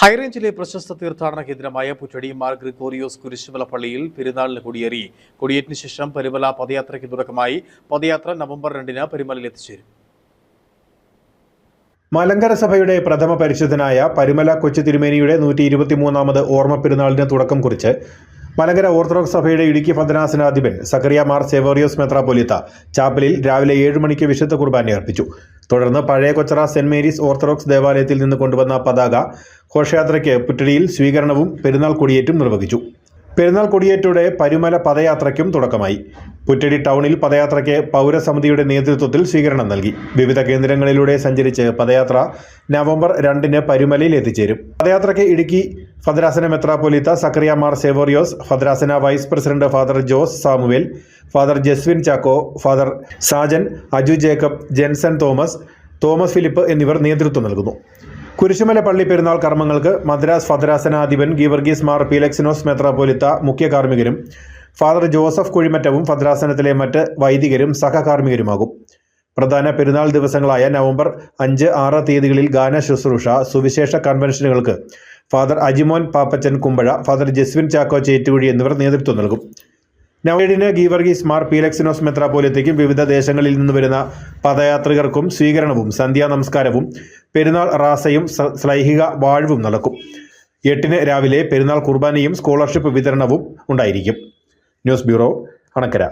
ഹൈറേഞ്ചിലെ പ്രശസ്ത തീർത്ഥാടന കേന്ദ്രമായ പുറ്റടി മാർ ഗ്രിഗോറിയോസ് കുരിശുമല പള്ളിയിൽ പെരുന്നാളിന് കൊടിയേറി. കൊടിയേറ്റിന് ശേഷം പരിമല പദയാത്രയ്ക്ക് തുടക്കമായി. പദയാത്ര നവംബർ രണ്ടിന് പരിമലയിൽ എത്തിച്ചേരും മലങ്കര സഭയുടെ പ്രഥമ പരിശുദ്ധനായ പരിമല കൊച്ചു തിരുമേനിയുടെ നൂറ്റി ഇരുപത്തിമൂന്നാമത് ഓർമ്മ പെരുന്നാളിന് തുടക്കം കുറിച്ച് മലങ്കര ഓർത്തഡോക്സ് സഭയുടെ ഇടുക്കി പന്തനാസനാധിപൻ സക്കറിയ മാർ സെവോറിയോസ് മെത്രാപൊലിത്ത ചാപ്പലിൽ രാവിലെ ഏഴ് മണിക്ക് വിശുദ്ധ കുർബാന അർപ്പിച്ചു. തുടർന്ന് പഴയ കൊച്ചറ സെന്റ് മേരീസ് ഓർത്തഡോക്സ് ദേവാലയത്തിൽ നിന്ന് കൊണ്ടുവന്ന പതാക ഘോഷയാത്രയ്ക്ക് പുറ്റടിയിൽ സ്വീകരണവും പെരുന്നാൾ കൊടിയേറ്റും നിർവഹിച്ചു. പെരുന്നാൾ കൊടിയേറ്റോടെ പരുമല പദയാത്രയ്ക്കും തുടക്കമായി. പുറ്റടി ടൗണിൽ പദയാത്രയ്ക്ക് പൗരസമിതിയുടെ നേതൃത്വത്തിൽ സ്വീകരണം നൽകി. വിവിധ കേന്ദ്രങ്ങളിലൂടെ സഞ്ചരിച്ച് പദയാത്ര നവംബർ രണ്ടിന് പരുമലയിൽ എത്തിച്ചേരും. പദയാത്രയ്ക്ക് ഇടുക്കി ഫദ്രാസന മെത്രാപൊലീത്ത സക്രിയ Mar Severios ഫദ്രാസന vice president father Jose Samuel father Jaswin Chacko father Sajan Aju Jacob Jenson Thomas Thomas Philip എന്നിവർ നേതൃത്വം നൽകുന്നു. കുരിശുമല പള്ളി പെരുന്നാൾ കർമ്മങ്ങൾക്ക് മദ്രാസ് ഫദ്രാസനാധിപൻ ഗീവർഗീസ് മാർ പീലക്സിനോസ് മെത്രാപോലിത്ത മുഖ്യ കാർമ്മികരും ഫാദർ ജോസഫ് കുഴിമറ്റവും ഫദ്രാസനത്തിലെ മറ്റ് വൈദികരും സഹകാർമ്മികരുമാകും. പ്രധാന പെരുന്നാൾ ദിവസങ്ങളായ നവംബർ അഞ്ച് ആറ് തീയതികളിൽ ഗാന ശുശ്രൂഷ സുവിശേഷ കൺവെൻഷനുകൾക്ക് ഫാദർ അജിമോൻ പാപ്പച്ചൻ കുമ്പഴ ഫാദർ ജസ്വിൻ ചാക്കോ ചേറ്റുകുഴി എന്നിവർ നേതൃത്വം നൽകും. നവീഡിന് ഗീവർഗീസ് മാർ പീലക്സിനോസ് മെത്രാപോലിത്തയ്ക്കും വിവിധ ദേശങ്ങളിൽ നിന്ന് വരുന്ന പദയാത്രികർക്കും സ്വീകരണവും സന്ധ്യാ നമസ്കാരവും പെരുന്നാൾ റാസയും സ്ലൈഹിക വാഴവും നടക്കും. എട്ടിന് രാവിലെ പെരുന്നാൾ കുർബാനയും സ്കോളർഷിപ്പ് വിതരണവും ഉണ്ടായിരിക്കും. News bureau Anakkara.